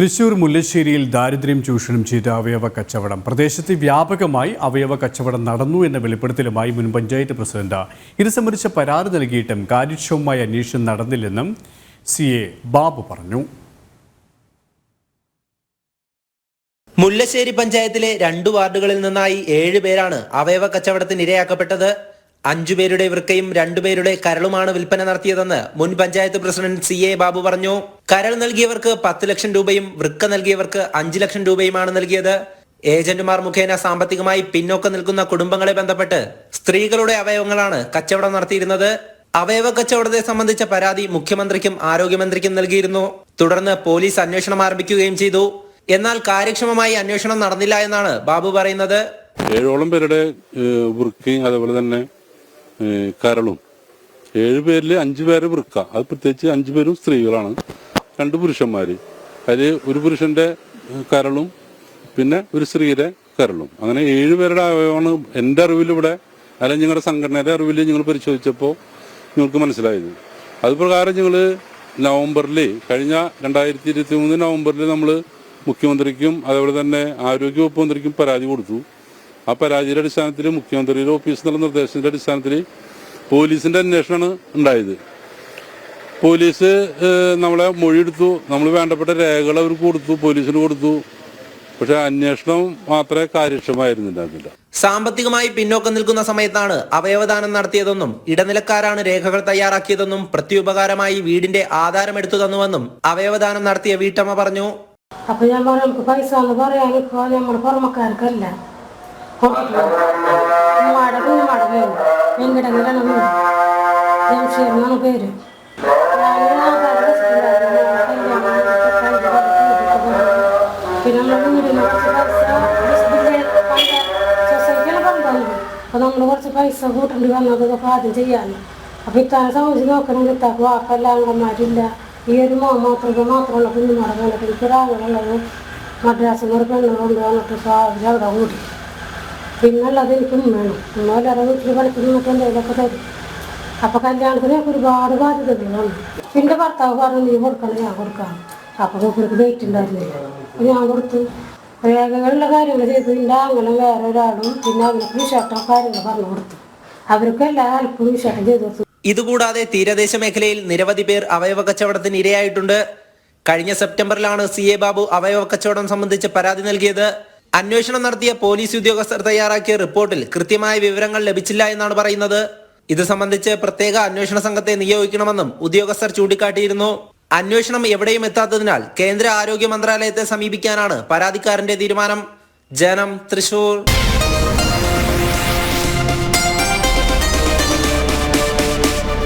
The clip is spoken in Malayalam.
തൃശൂർ മുല്ലശ്ശേരിയിൽ ദാരിദ്ര്യം ചൂഷണം ചെയ്ത അവയവ കച്ചവടം. പ്രദേശത്ത് വ്യാപകമായി അവയവ കച്ചവടം നടന്നു എന്ന വെളിപ്പെടുത്തലുമായി മുൻ പഞ്ചായത്ത് പ്രസിഡന്റ്. ഇത് സംബന്ധിച്ച പരാതി നൽകിയിട്ടും കാര്യക്ഷമമായ അന്വേഷണം നടന്നില്ലെന്നും സി എ ബാബു പറഞ്ഞു. മുല്ലശ്ശേരി പഞ്ചായത്തിലെ രണ്ടു വാർഡുകളിൽ നിന്നായി ഏഴ് പേരാണ് അവയവ കച്ചവടത്തിന് ഇരയാക്കപ്പെട്ടത്. അഞ്ചു പേരുടെ വൃക്കയും രണ്ടുപേരുടെ കരളുമാണ് വിൽപ്പന നടത്തിയതെന്ന് മുൻ panchayat president C A Babu പറഞ്ഞു. കരൾ നൽകിയവർക്ക് പത്ത് ലക്ഷം രൂപയും വൃക്ക നൽകിയവർക്ക് അഞ്ചു ലക്ഷം രൂപയുമാണ് നൽകിയത്. ഏജന്റുമാർ മുഖേന സാമ്പത്തികമായി പിന്നോക്കം നിൽക്കുന്ന കുടുംബങ്ങളെ ബന്ധപ്പെട്ട് സ്ത്രീകളുടെ അവയവങ്ങളാണ് കച്ചവടം നടത്തിയിരുന്നത്. അവയവ കച്ചവടത്തെ സംബന്ധിച്ച പരാതി മുഖ്യമന്ത്രിക്കും ആരോഗ്യമന്ത്രിക്കും നൽകിയിരുന്നു. തുടർന്ന് പോലീസ് അന്വേഷണം ആരംഭിക്കുകയും ചെയ്തു. എന്നാൽ കാര്യക്ഷമമായി അന്വേഷണം നടന്നില്ല എന്നാണ് ബാബു പറയുന്നത്. ഏഴോളം പേരുടെ വൃക്കയും അതുപോലെ തന്നെ കരളും. ഏഴ് പേരിൽ അഞ്ചു പേരെ വൃക്ക. അത് പ്രത്യേകിച്ച് അഞ്ചു പേരും സ്ത്രീകളാണ്. രണ്ട് പുരുഷന്മാർ അതിൽ ഒരു പുരുഷന്റെ ഏഹ്, കരളും പിന്നെ ഒരു സ്ത്രീയുടെ കരളും. അങ്ങനെ ഏഴ് പേരുടെ അവയവമാണ് എന്റെ അറിവിൽ ഇവിടെ അല്ലെങ്കിൽ നിങ്ങളുടെ സംഘടനയുടെ അറിവിൽ നിങ്ങൾ പരിശോധിച്ചപ്പോൾ നിങ്ങൾക്ക് മനസ്സിലായത്. അത് പ്രകാരം ഞങ്ങൾ നവംബറിൽ കഴിഞ്ഞ രണ്ടായിരത്തി ഇരുപത്തി മൂന്ന് നവംബറിൽ നമ്മൾ മുഖ്യമന്ത്രിക്കും അതേപോലെ തന്നെ ആരോഗ്യവകുപ്പ് മന്ത്രിക്കും പരാതി കൊടുത്തു. ആ പരാതിയുടെ അടിസ്ഥാനത്തിൽ മുഖ്യമന്ത്രിയുടെ ഓഫീസിൽ നിന്നുള്ള നിർദ്ദേശത്തിന്റെ അടിസ്ഥാനത്തിൽ പോലീസിന്റെ അന്വേഷണമാണ് ഉണ്ടായത്. പോലീസ് നമ്മളെ മൊഴിയെടുത്തു. നമ്മൾ വേണ്ടപ്പെട്ട രേഖകൾ അവർക്ക് കൊടുത്തു പോലീസിന് കൊടുത്തു. പക്ഷെ അന്വേഷണം മാത്രമേ കാര്യക്ഷമമായിരുന്നില്ല സാമ്പത്തികമായി പിന്നോക്കം നിൽക്കുന്ന സമയത്താണ് അവയവദാനം നടത്തിയതെന്നും ഇടനിലക്കാരാണ് രേഖകൾ തയ്യാറാക്കിയതെന്നും പ്രത്യുപകാരമായി വീടിന്റെ ആധാരം എടുത്തു തന്നുവെന്നും അവയവദാനം നടത്തിയ വീട്ടമ്മ പറഞ്ഞു. അപ്പൊ ഞാൻ പറഞ്ഞു നമുക്ക് പൈസ എന്ന് പറയാൻ ഇപ്പൊ നമ്മുടെ പുറമക്കാർക്കല്ല. ഞാൻ ആധാരം വെച്ചിട്ടുണ്ടായിരുന്നു. കല്യാണം പിന്നെ നമ്മുടെ വീടിന് കുറച്ച് പൈസ സൊസൈറ്റിയിലെ കൊണ്ടുവന്നു അപ്പൊ നമ്മൾ കുറച്ച് പൈസ കൂട്ടേണ്ടി വന്നത് ഇതൊക്കെ ആദ്യം ചെയ്യാൻ അപ്പൊ ഇത്താനെ സംബന്ധിച്ച് നോക്കണമെങ്കിൽ ഇത്താക്ക് വാക്കല്ല അംഗന്മാരില്ല ഈ ഒരു മോ മാത്രമേ മാത്രമുള്ള കുഞ്ഞുമാരെ കണ്ടിട്ട് എനിക്ക് ഒരാളുള്ളത് മദ്രാസിൽ നിന്ന് ഒരു പെണ്ണ് കൊണ്ടുവന്നിട്ട് ഇപ്പോൾ അവിടെ കൂടി പിന്നുള്ളത് എനിക്കും വേണം. ഉമ്മ എല്ലാവരും ഇത്തിരി പണിക്ക് നിന്നിട്ട് എന്തെങ്കിലുമൊക്കെ തരും. അപ്പൊ കല്യാണത്തിന് ഒരുപാട് ബാധ്യതകളാണ് പിന്നെ ഭർത്താവ് പറഞ്ഞു നീ കൊടുക്കണം ഞാൻ കൊടുക്കാം. അപ്പൊ മൂപ്പർക്ക് വെയിറ്റ് ഉണ്ടായിരുന്നില്ല. അപ്പൊ ഞാൻ കൊടുത്തു. രേഖകളുടെ കാര്യങ്ങൾ ചെയ്തു എന്റെ വേറെ ഒരാളും പിന്നെ അവർക്ക് വിശേഷം കാര്യങ്ങൾ പറഞ്ഞു കൊടുത്തു. അവർക്ക് എല്ലാ ഹെൽപ്പും വിശേഷം ചെയ്തു കൊടുത്തു. ഇതുകൂടാതെ തീരദേശ മേഖലയിൽ നിരവധി പേർ അവയവ കച്ചവടത്തിന് ഇരയായിട്ടുണ്ട്. കഴിഞ്ഞ സെപ്റ്റംബറിലാണ് സി എ ബാബു അവയവ കച്ചവടം സംബന്ധിച്ച് പരാതി നൽകിയത്. അന്വേഷണം നടത്തിയ പോലീസ് ഉദ്യോഗസ്ഥർ തയ്യാറാക്കിയ റിപ്പോർട്ടിൽ കൃത്യമായ വിവരങ്ങൾ ലഭിച്ചില്ല എന്നാണ് പറയുന്നത്. ഇത് സംബന്ധിച്ച് പ്രത്യേക അന്വേഷണ സംഘത്തെ നിയോഗിക്കണമെന്നും ഉദ്യോഗസ്ഥർ ചൂണ്ടിക്കാട്ടിയിരുന്നു. അന്വേഷണം എവിടെയും എത്താത്തതിനാൽ കേന്ദ്ര ആരോഗ്യ മന്ത്രാലയത്തെ സമീപിക്കാനാണ് പരാതിക്കാരന്റെ തീരുമാനം. ജനം തൃശൂർ.